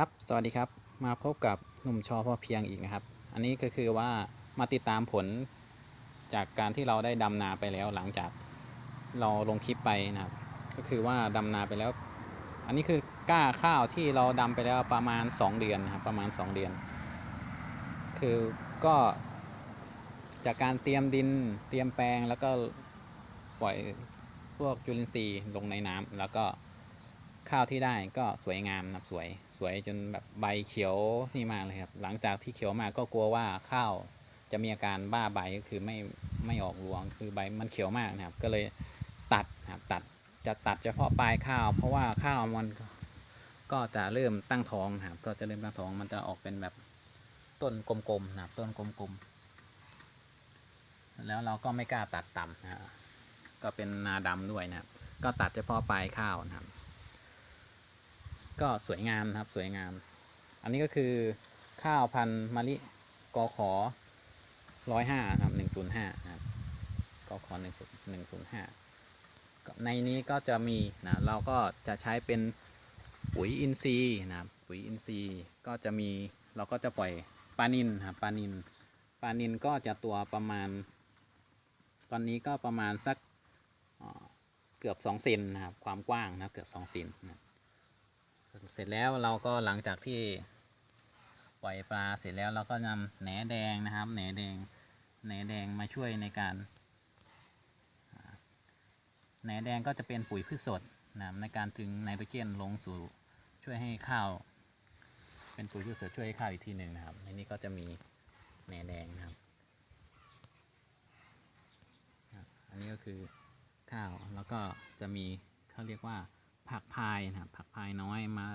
ครับ สวัสดีครับ มาพบกับหนุ่มชอพอเพียงอีกนะครับ อันนี้ก็คือว่ามาติดตามผลจากการที่เราได้ดำนาไปแล้วหลังจากเราลงคลิปไปนะครับ ก็คือว่าดำนาไปแล้ว อันนี้คือก้าข้าวที่เราดำไปแล้วประมาณ 2 เดือนนะครับ ประมาณ 2 เดือน คือก็จากการเตรียมดินเตรียมแปลงแล้วก็ปล่อยพวกจุลินทรีย์ลงในน้ำแล้วก็ ข้าวที่ได้ก็สวยงามนะครับสวยสวยจนแบบใบเขียวนี่มากเลยครับ หลังจากที่เขียวมากก็กลัวว่าข้าวจะมีอาการบ้าใบก็คือไม่ไม่ออกรวงคือใบมันเขียวมากนะครับ ก็เลยตัดนะครับตัดจะตัดเฉพาะปลายข้าว เพราะว่าข้าวมันก็จะเริ่มตั้งท้องนะครับ ก็จะเริ่มตั้งท้องมันจะออกเป็นแบบต้นกลมๆนะครับต้นกลมๆแล้วเราก็ไม่กล้าตัดต่ำนะครับก็เป็นนาดำด้วยนะครับ ก็ตัดเฉพาะปลายข้าวนะครับ ก็สวยงามนะครับสวยงาม อันนี้ก็คือข้าวพันธุ์มะลิกอขอร้อยห้าครับหนึ่งศูนย์ห้านะครับกอขอหนึ่งหนึ่งศูนย์ห้าในนี้ก็จะมีนะเราก็จะใช้เป็นปุ๋ยอินทรีย์นะครับปุ๋ยอินทรีย์ก็จะมีเราก็จะปล่อยปลานินครับปลานินปลานินก็จะตัวประมาณ ตอนนี้ก็ประมาณสักเอ่อเกือบ2เซนนะครับความกว้างนะเกือบ2เซนนะ เสร็จแล้วเราก็หลังจากที่ปล่อยปลาเสร็จแล้วเราก็นำแหนแดงนะครับแหนแดงแหนแดงมาช่วยในการแหนแดงก็จะเป็นปุ๋ยพืชสดนะในการดึงไนโตรเจนลงสู่ช่วยให้ข้าว เป็นปุ๋ยพืชสดช่วยให้ข้าวอีกทีหนึ่งนะครับในนี้ก็จะมีแหนแดงนะครับอันนี้ก็คือข้าวแล้วก็จะมีเขาเรียกว่า ผักพายนะครับผักพายน้อยมา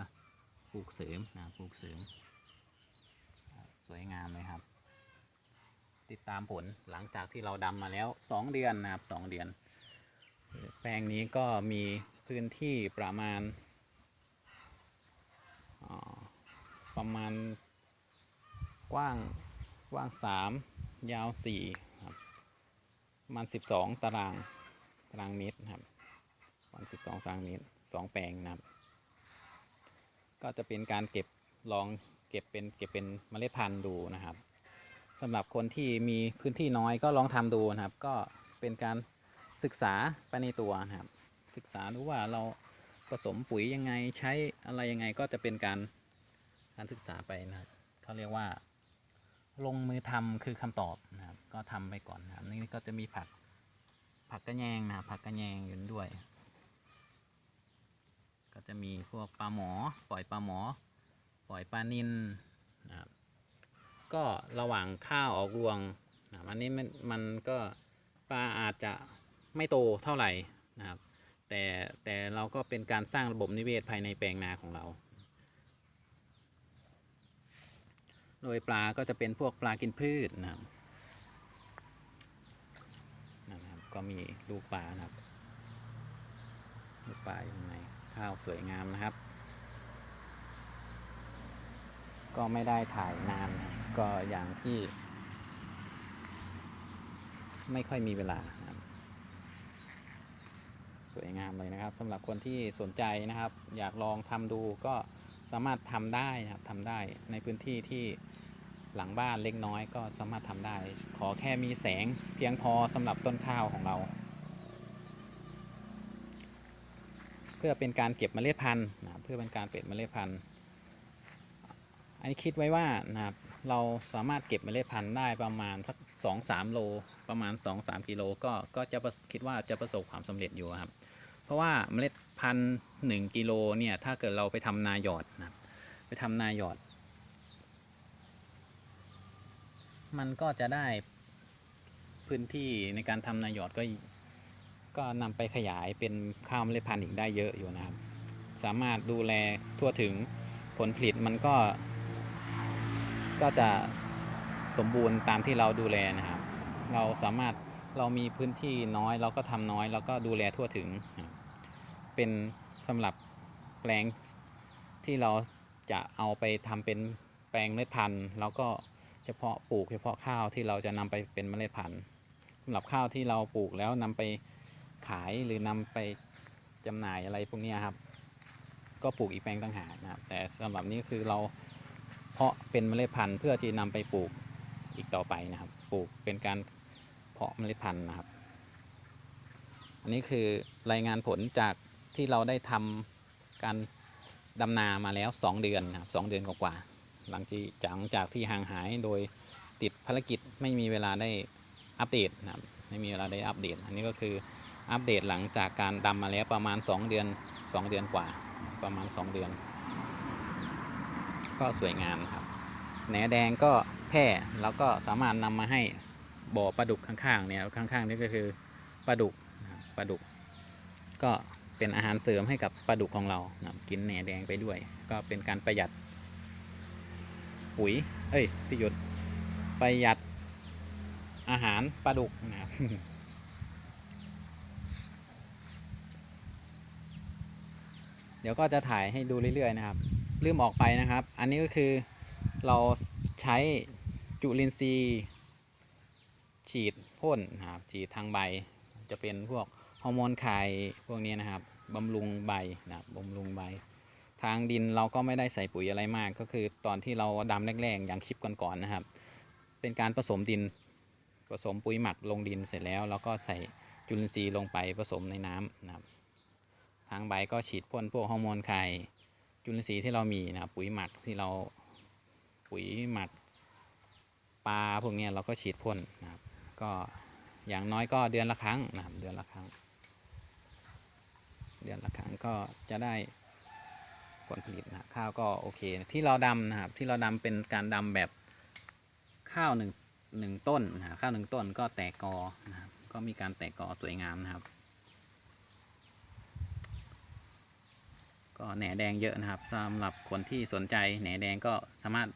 ปลูกเสริมนะปลูกเสริม สวยงามเลยครับ ติดตามผลหลังจากที่เราดำมาแล้ว 2 เดือนนะครับ2เดือน แปลงนี้ก็มีพื้นที่ประมาณประมาณกว้างกว้าง 3 ยาว4ครับประมาณ 12 ตารางตารางเมตรครับ วันสิบสองตารางเมตรสองแปลงนะครับ ก็จะเป็นการเก็บลองเก็บเป็นเก็บเป็นเมล็ดพันธุ์ดูนะครับสำหรับคนที่มีพื้นที่น้อยก็ลองทำดูนะครับ ก็เป็นการศึกษาไปในตัวนะครับ ศึกษาดูว่าเราผสมปุ๋ยยังไงใช้อะไรยังไงก็จะเป็นการการศึกษาไปนะครับเขาเรียกว่า ลงมือทำคือคำตอบนะครับ ก็ทำไปก่อนนะครับนี่ก็จะมีผักผักกระแยงนะผักกระแยงอยู่ด้วย ก็จะมีพวกปลาหมอ ปล่อยปลาหมอ ปล่อยปลานินนะครับก็ระหว่างข้าวออกรวงนะอันนี้มันมันก็ปลาอาจจะไม่โตเท่าไหร่นะครับ แต่แต่เราก็เป็นการสร้างระบบนิเวศภายในแปลงนาของเรา โดยปลาก็จะเป็นพวกปลากินพืชนะครับนะครับ ก็มีลูกปลานะครับลูกปลาอยู่ข้างใน ข้าวสวยงามนะครับ ก็ไม่ได้ถ่ายนาน ก็อย่างที่ ไม่ค่อยมีเวลา สวยงามเลยนะครับสำหรับคนที่สนใจนะครับ อยากลองทำดูก็สามารถทำได้นะครับทำได้ในพื้นที่ที่หลังบ้านเล็กน้อยก็สามารถทำได้ ขอแค่มีแสงเพียงพอสำหรับต้นข้าวของเรา เพื่อเป็นการเก็บเมล็ดพันธุ์นะเพื่อเป็นการเก็บเมล็ดพันธุ์ อันนี้คิดไว้ว่านะครับเราสามารถเก็บเมล็ดพันธุ์ได้ประมาณสักสองสามโล ประมาณ2อสกิโลก็ก็จะคิดว่าจะประสบความสำเร็จอยู่ครับ เพราะว่าเมล็ดพันธุ์หนึ่งกิโลเนี่ยถ้าเกิดเราไปทำนาหยอดนะไปทำนาหยอด มันก็จะได้พื้นที่ในการทำนาหยอดก็ ก็นำไปขยายเป็นข้าวเมล็ดพันธุ์อีกได้เยอะอยู่นะครับ สามารถดูแลทั่วถึงผลผลิตมันก็ ก็จะสมบูรณ์ตามที่เราดูแลนะครับ เราสามารถเรามีพื้นที่น้อยเราก็ทำน้อยแล้วก็ดูแลทั่วถึง เป็นสำหรับแปลงที่เราจะเอาไปทำเป็นแปลงเมล็ดพันธุ์แล้วก็เฉพาะปลูกเฉพาะข้าวที่เราจะนำไปเป็นเมล็ดพันธุ์สำหรับข้าวที่เราปลูกแล้วนำไป ขายหรือนำไปจำหน่ายอะไรพวกนี้ครับ ก็ปลูกอีกแปลงต่างหากนะครับ แต่สำหรับนี้คือเราเพาะเป็นเมล็ดพันธุ์เพื่อที่นำไปปลูกอีกต่อไปนะครับ ปลูกเป็นการเพาะเมล็ดพันธุ์นะครับ อันนี้คือรายงานผลจากที่เราได้ทำการดำนามาแล้ว 2 เดือนนะครับสองเดือนกว่าๆหลังจากหลังจากที่ห่างหายโดยติดภารกิจไม่มีเวลาได้อัปเดตนะครับไม่มีเวลาได้อัปเดต อันนี้ก็คือ อัปเดตหลังจากการดำมาแล้วประมาณ 2 เดือน 2 เดือนกว่า ประมาณ 2 เดือน ก็สวยงามครับแหนแดงก็แพร่แล้วก็สามารถนำมาให้บ่อปลาดุกข้างๆเนี่ยข้างๆนี่ก็คือปลาดุกปลาดุก ก็เป็นอาหารเสริมให้กับปลาดุกของเรานะกินแหนแดงไปด้วย ก็เป็นการประหยัดปุ๋ย เอ้ยพี่หยุดประหยัดอาหารปลาดุกนะครับ เดี๋ยวก็จะถ่ายให้ดูเรื่อยๆนะครับ ลืมออกไปนะครับ อันนี้ก็คือเราใช้จุลินทรีย์ ฉีดพ่นนะครับฉีดทางใบ จะเป็นพวกฮอร์โมนไข่พวกนี้นะครับบำรุงใบนะครับบำรุงใบ ทางดินเราก็ไม่ได้ใส่ปุ๋ยอะไรมาก ก็คือตอนที่เราดำแรกๆ อย่างคลิปก่อนๆนะครับ เป็นการผสมดินผสมปุ๋ยหมักลงดินเสร็จแล้วเราก็ใส่จุลินทรีย์ลงไปผสมในน้ำนะครับ ทางใบก็ฉีดพ่นพวกฮอร์โมนไข่จุลินทรีย์ที่เรามีนะครับปุ๋ยหมักที่เราปุ๋ยหมักปลาพวกนี้เราก็ฉีดพ่นนะครับก็อย่างน้อยก็เดือนละครั้งนะครับเดือนละครั้ง เดือนละครั้งก็จะได้ผลผลิตนะข้าวก็โอเค ที่เราดำนะครับ ที่เราดำเป็นการดำแบบข้าวหนึ่งหนึ่งต้นนะครับข้าวหนึ่งต้นก็แตกกอนะครับก็มีการแตกกอสวยงามนะครับ ก็แหนแดงเยอะนะครับสำหรับคนที่สนใจแหนแดงก็สามารถ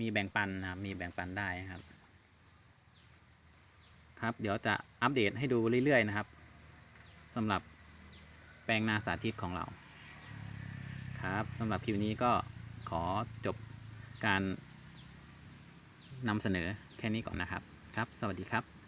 มีแบ่งปันนะครับมีแบ่งปันได้นะครับครับเดี๋ยวจะอัปเดตให้ดูเรื่อยๆนะครับสำหรับแปลงนาสาธิตของเราครับสำหรับคลิปนี้ก็ขอจบการนำเสนอแค่นี้ก่อนนะครับ ครับ สวัสดีครับ